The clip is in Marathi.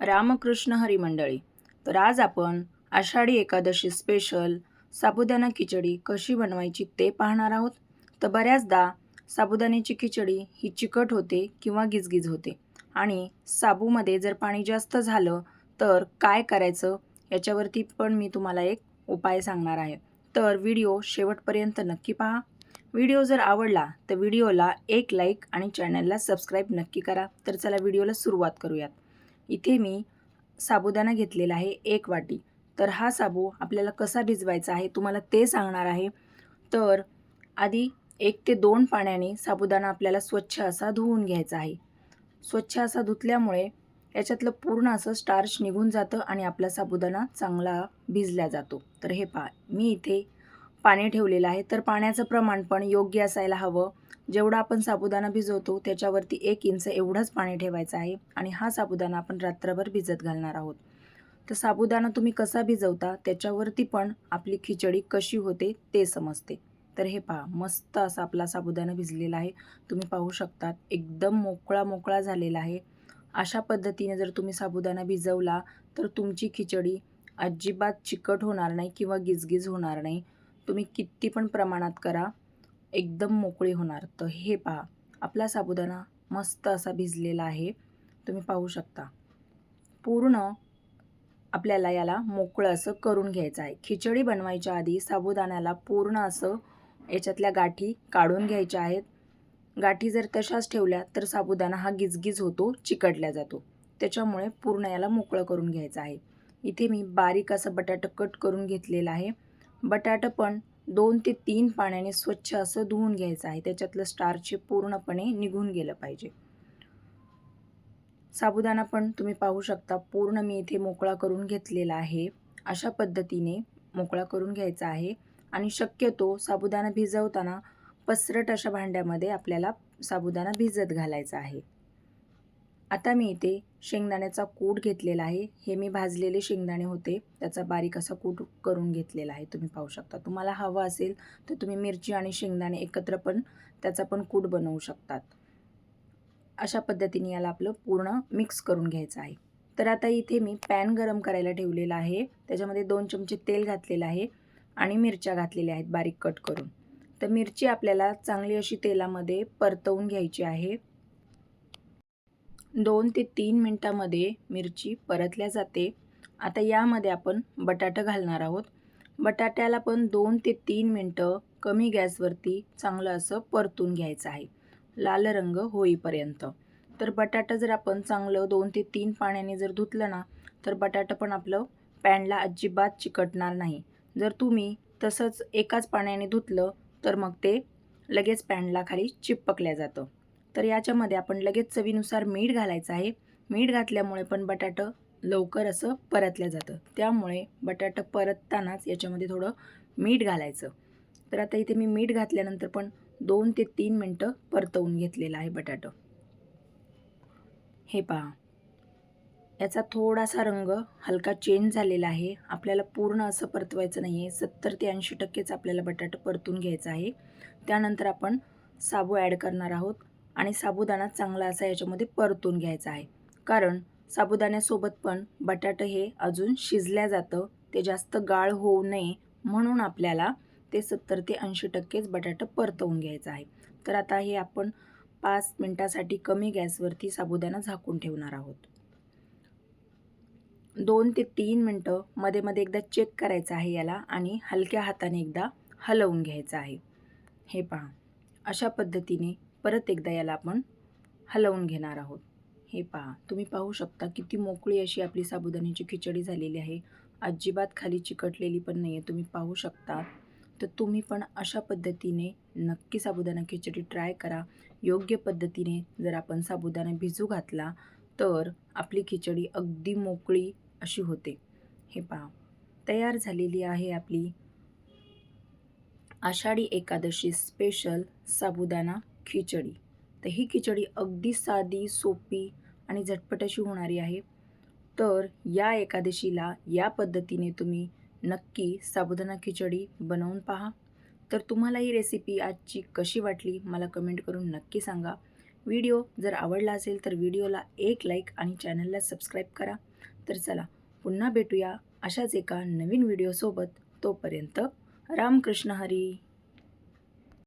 रामकृष्ण हरी मंडळी. तर आज आपण आषाढी एकादशी स्पेशल साबुदाणा खिचडी कशी बनवायची ते पाहणार आहोत. तर बऱ्याचदा साबुदाण्याची खिचडी ही चिकट होते किंवा गिजगिज होते. आणि साबूमध्ये जर पाणी जास्त झालं तर काय करायचं याच्यावरती पण मी तुम्हाला एक उपाय सांगणार आहे. तर व्हिडिओ शेवटपर्यंत नक्की पहा. व्हिडिओ जर आवडला तर व्हिडिओला एक लाईक आणि चॅनलला सबस्क्राईब नक्की करा. तर चला व्हिडिओला सुरुवात करूयात. इथे मी साबुदाणा घेतलेला आहे एक वाटी. तर हा साबू आपल्याला कसा भिजवायचा आहे तुम्हाला ते सांगणार आहे. तर आधी एक ते दोन पाण्याने साबुदाणा आपल्याला स्वच्छ असा धुवून घ्यायचा आहे. स्वच्छ असा धुतल्यामुळे याच्यातलं पूर्ण असं स्टार्च निघून जातं आणि आपला साबुदाणा चांगला भिजला जातो. तर हे पा मी इथे पाणी ठेवलेलं आहे. तर पाण्याचं प्रमाण पण योग्य असायला हवं. जेवढा आपण साबुदाणा भिजवतो त्याच्यावरती एक इंच एवढंच पाणी ठेवायचं आहे आणि हा साबुदाणा आपण रात्रभर भिजत घालणार आहोत. तर साबुदाणा तुम्ही कसा भिजवता त्याच्यावरती पण आपली खिचडी कशी होते ते समजते. तर हे पहा मस्त असा आपला साबुदाणा भिजलेला आहे. तुम्ही पाहू शकतात एकदम मोकळा मोकळा झालेला आहे. अशा पद्धतीने जर तुम्ही साबुदाणा भिजवला तर तुमची खिचडी अजिबात चिकट होणार नाही किंवा गिजगिज होणार नाही. तुम्ही किती पण प्रमाणात करा एकदम मोकळी होणार. तर हे पहा आपला साबुदाणा मस्त असा भिजलेला आहे. तुम्ही पाहू शकता. पूर्ण आपल्याला याला मोकळं असं करून घ्यायचं आहे. खिचडी बनवायच्या आधी साबुदाण्याला पूर्ण असं याच्यातल्या गाठी काढून घ्यायच्या आहेत. गाठी जर तशाच ठेवल्या तर साबुदाणा हा गिजगिज होतो चिकटल्या जातो. त्याच्यामुळे पूर्ण याला मोकळं करून घ्यायचं आहे. इथे मी बारीक असं बटाटं कट करून घेतलेलं आहे. बटाटं पण दोन ते तीन पाण्याने स्वच्छ असं धुवून घ्यायचं आहे. त्याच्यातलं स्टार्च पूर्णपणे निघून गेलं पाहिजे. साबुदाणा पण तुम्ही पाहू शकता पूर्ण मी इथे मोकळा करून घेतलेला आहे. अशा पद्धतीने मोकळा करून घ्यायचा आहे. आणि शक्यतो साबुदाणा भिजवताना पसरट अशा भांड्यामध्ये आपल्याला साबुदाणा भिजत घालायचा आहे. आता मी इथे शेंगदाण्याचा कूट घेतलेला आहे. हे मी भाजलेले शेंगदाणे होते. त्याचा बारीक असा कूट करून घेतलेला आहे. तुम्ही पाहू शकता. तुम्हाला हवं असेल तर तुम्ही मिरची आणि शेंगदाणे एकत्र पण त्याचा पण कूट बनवू शकतात. अशा पद्धतीने याला आपलं पूर्ण मिक्स करून घ्यायचं आहे. तर आता इथे मी पॅन गरम करायला ठेवलेला आहे. त्याच्यामध्ये दोन चमचे तेल घातलेलं आहे आणि मिरच्या घातलेल्या आहेत बारीक कट करून. तर मिरची आपल्याला चांगली अशी तेलामध्ये परतवून घ्यायची आहे. दोन ते तीन मिनटामध्ये मिरची परतल्या जाते. आता यामध्ये आपण बटाटा घालणार आहोत. बटाट्याला पण दोन ते तीन मिनटं कमी गॅसवरती चांगलं असं परतून घ्यायचं आहे. लाल रंग होईपर्यंत. तर बटाटा जर आपण चांगलं दोन ते तीन पाण्याने जर धुतलं ना तर बटाटा पण आपलं पॅनला अजिबात चिकटणार नाही. जर तुम्ही तसंच एकाच पाण्याने धुतलं तर मग ते लगेच पॅनला खाली चिपकल्या जातं. तर याच्यामध्ये आपण लगेच चवीनुसार मीठ घालायचं आहे. मीठ घातल्यामुळे पण बटाटं लवकर असं परतलं जातं. त्यामुळे बटाटं परततानाच याच्यामध्ये थोडं मीठ घालायचं. तर आता इथे मी मीठ घातल्यानंतर पण दोन ते तीन मिनटं परतवून घेतलेलं आहे बटाटं. हे पहा. याचा थोडासा रंग हलका चेंज झालेला आहे. आपल्याला पूर्ण असं परतवायचं नाही आहे सत्तर ते ऐंशी टक्केच आपल्याला बटाटा परतून घ्यायचा आहे. त्यानंतर आपण साबू ॲड करणार आहोत. आणि साबुदाणा चांगला असा याच्यामध्ये परतून घ्यायचा आहे. कारण साबुदाण्यासोबत पण बटाटं हे अजून शिजल्या जातं ते जास्त गाळ होऊ नये म्हणून आपल्याला ते सत्तर ते ऐंशी टक्केच बटाटं परतवून घ्यायचं आहे. तर आता हे आपण पाच मिनटासाठी कमी गॅसवरती साबुदाणा झाकून ठेवणार आहोत. दोन ते तीन मिनटं मध्ये मध्ये एकदा चेक करायचं आहे याला आणि हलक्या हाताने एकदा हलवून घ्यायचं आहे. हे पहा. अशा पद्धतीने परत एकदा याला आपण हलवून घेणार आहोत. हे पहा तुम्ही पाहू शकता किती मोकळी अशी आपली साबुदाण्याची खिचडी झालेली आहे. अजिबात खाली चिकटलेली पण नाही आहे तुम्ही पाहू शकता. तर तुम्ही पण अशा पद्धतीने नक्की साबुदाणा खिचडी ट्राय करा. योग्य पद्धतीने जर आपण साबुदाणा भिजू घातला तर आपली खिचडी अगदी मोकळी अशी होते. हे पहा तयार झालेली आहे आपली आषाढी एकादशी स्पेशल साबुदाणा खिचडी. तर ही खिचडी अगदी साधी सोपी आणि झटपट अशी होणारी आहे. तर या एकादशीला या पद्धतीने तुम्ही नक्की साबुदाणा खिचडी बनवून पहा. तर तुम्हाला ही रेसिपी आजची कशी वाटली मला कमेंट करून नक्की सांगा. व्हिडिओ जर आवडला असेल तर व्हिडिओला एक लाईक आणि चॅनलला सबस्क्राईब करा. तर चला पुन्हा भेटूया अशाच एका नवीन व्हिडिओसोबत तोपर्यंत रामकृष्ण हरी.